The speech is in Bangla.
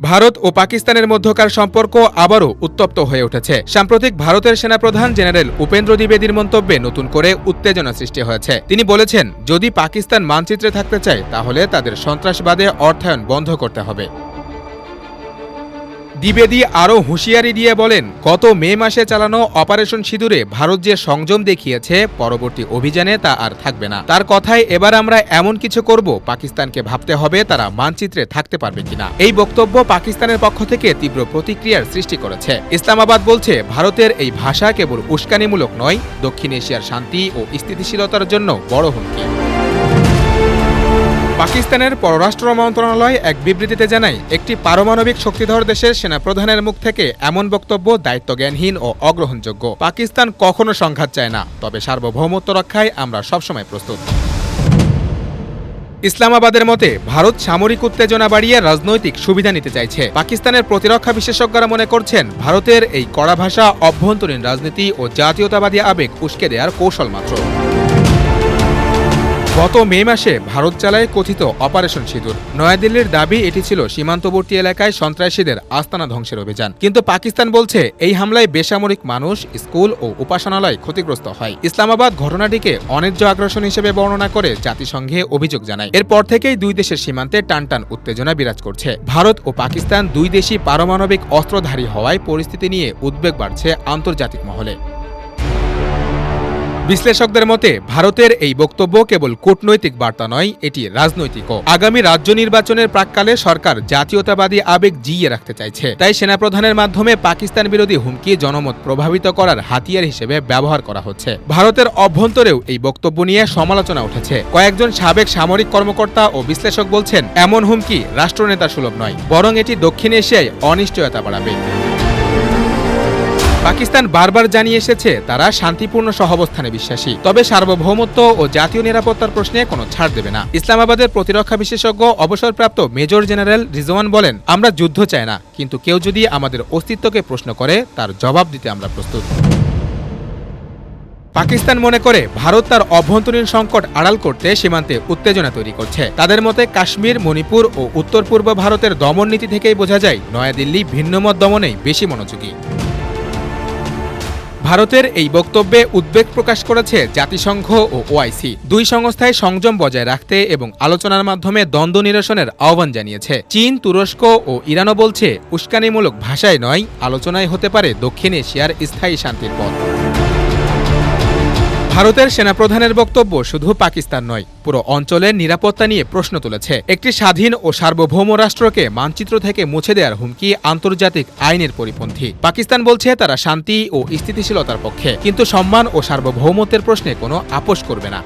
ভারত ও পাকিস্তানের মধ্যকার সম্পর্ক আবারও উত্তপ্ত হয়ে উঠেছে। সাম্প্রতিক ভারতের সেনাপ্রধান জেনারেল উপেন্দ্র দ্বিবেদীর মন্তব্যে নতুন করে উত্তেজনা সৃষ্টি হয়েছে। তিনি বলেছেন, যদি পাকিস্তান মানচিত্রে থাকতে চায়, তাহলে তাদের সন্ত্রাসবাদে অর্থায়ন বন্ধ করতে হবে। দ্বিবেদী আরও হুঁশিয়ারি দিয়ে বলেন, গত মে মাসে চালানো অপারেশন সিঁদুরে ভারত যে সংযম দেখিয়েছে, পরবর্তী অভিযানে তা আর থাকবে না। তার কথায় এবার আমরা এমন কিছু করব, পাকিস্তানকে ভাবতে হবে তারা মানচিত্রে থাকতে পারবে কিনা। এই বক্তব্য পাকিস্তানের পক্ষ থেকে তীব্র প্রতিক্রিয়ার সৃষ্টি করেছে। ইসলামাবাদ বলছে, ভারতের এই ভাষা কেবল উস্কানিমূলক নয়, দক্ষিণ এশিয়ার শান্তি ও স্থিতিশীলতার জন্য বড় হুমকি। পাকিস্তানের পররাষ্ট্র মন্ত্রণালয় এক বিবৃতিতে জানায়, একটি পারমাণবিক শক্তিধর দেশের সেনাপ্রধানের মুখ থেকে এমন বক্তব্য দায়িত্বজ্ঞানহীন ও অগ্রহণযোগ্য। পাকিস্তান কখনো সংঘাত চায় না, তবে সার্বভৌমত্ব রক্ষায় আমরা সবসময় প্রস্তুত। ইসলামাবাদের মতে, ভারত সামরিক উত্তেজনা বাড়িয়ে রাজনৈতিক সুবিধা নিতে চাইছে। পাকিস্তানের প্রতিরক্ষা বিশেষজ্ঞরা মনে করছেন, ভারতের এই কড়া ভাষা অভ্যন্তরীণ রাজনীতি ও জাতীয়তাবাদী আবেগ উস্কে দেওয়ার কৌশল মাত্র। গত মে মাসে ভারত চালায় কথিত অপারেশন সিঁদুর। নয়াদিল্লির দাবি, এটি ছিল সীমান্তবর্তী এলাকায় সন্ত্রাসীদের আস্তানা ধ্বংসের অভিযান। কিন্তু পাকিস্তান বলছে, এই হামলায় বেসামরিক মানুষ, স্কুল ও উপাসনালয় ক্ষতিগ্রস্ত হয়। ইসলামাবাদ ঘটনাটিকে অন্যায্য আগ্রাসন হিসেবে বর্ণনা করে জাতিসংঘে অভিযোগ জানায়। এরপর থেকেই দুই দেশের সীমান্তে টানটান উত্তেজনা বিরাজ করছে। ভারত ও পাকিস্তান দুই দেশই পারমাণবিক অস্ত্রধারী হওয়ায় পরিস্থিতি নিয়ে উদ্বেগ বাড়ছে আন্তর্জাতিক মহলে। বিশ্লেষকদের মতে, ভারতের এই বক্তব্য কেবল কূটনৈতিক বার্তা নয়, এটি রাজনৈতিকও। আগামী রাজ্য নির্বাচনের প্রাককালে সরকার জাতীয়তাবাদী আবেগ জিইয়ে রাখতে চাইছে। তাই সেনাপ্রধানের মাধ্যমে পাকিস্তান বিরোধী হুমকি, জনমত প্রভাবিত করার হাতিয়ার হিসেবে ব্যবহার করা হচ্ছে। ভারতের অভ্যন্তরেও এই বক্তব্য নিয়ে সমালোচনা উঠেছে। কয়েকজন সাবেক সামরিক কর্মকর্তা ও বিশ্লেষক বলছেন, এমন হুমকি রাষ্ট্রনেতা সুলভ নয়, বরং এটি দক্ষিণ এশিয়ায় অনিশ্চয়তা বাড়াবে। পাকিস্তান বারবার জানিয়ে এসেছে, তারা শান্তিপূর্ণ সহাবস্থানে বিশ্বাসী। তবে সার্বভৌমত্ব ও জাতীয় নিরাপত্তার প্রশ্নে কোনো ছাড় দেবে না। ইসলামাবাদের প্রতিরক্ষা বিশেষজ্ঞ, অবসরপ্রাপ্ত মেজর জেনারেল রিজওয়ান বলেন, আমরা যুদ্ধ চাই না, কিন্তু কেউ যদি আমাদের অস্তিত্বকে প্রশ্ন করে, তার জবাব দিতে আমরা প্রস্তুত। পাকিস্তান মনে করে, ভারত তার অভ্যন্তরীণ সংকট আড়াল করতে সীমান্তে উত্তেজনা তৈরি করছে। তাদের মতে, কাশ্মীর, মণিপুর ও উত্তর পূর্ব ভারতের দমন নীতি থেকেই বোঝা যায়, নয়াদিল্লি ভিন্নমত দমনেই বেশি মনোযোগী। ভারতের এই বক্তব্যে উদ্বেগ প্রকাশ করেছে জাতিসংঘ ও ওআইসি। দুই সংস্থায় সংযম বজায় রাখতে এবং আলোচনার মাধ্যমে দ্বন্দ্ব নিরসনের আহ্বান জানিয়েছে। চীন, তুরস্ক ও ইরানও বলছে, উস্কানিমূলক ভাষায় নয়, আলোচনায় হতে পারে দক্ষিণ এশিয়ার স্থায়ী শান্তির পথ। ভারতের সেনাপ্রধানের বক্তব্য শুধু পাকিস্তান নয়, পুরো অঞ্চলের নিরাপত্তা নিয়ে প্রশ্ন তুলেছে। একটি স্বাধীন ও সার্বভৌম রাষ্ট্রকে মানচিত্র থেকে মুছে দেওয়ার হুমকি আন্তর্জাতিক আইনের পরিপন্থী। পাকিস্তান বলছে, তারা শান্তি ও স্থিতিশীলতার পক্ষে, কিন্তু সম্মান ও সার্বভৌমত্বের প্রশ্নে কোনো আপোষ করবে না।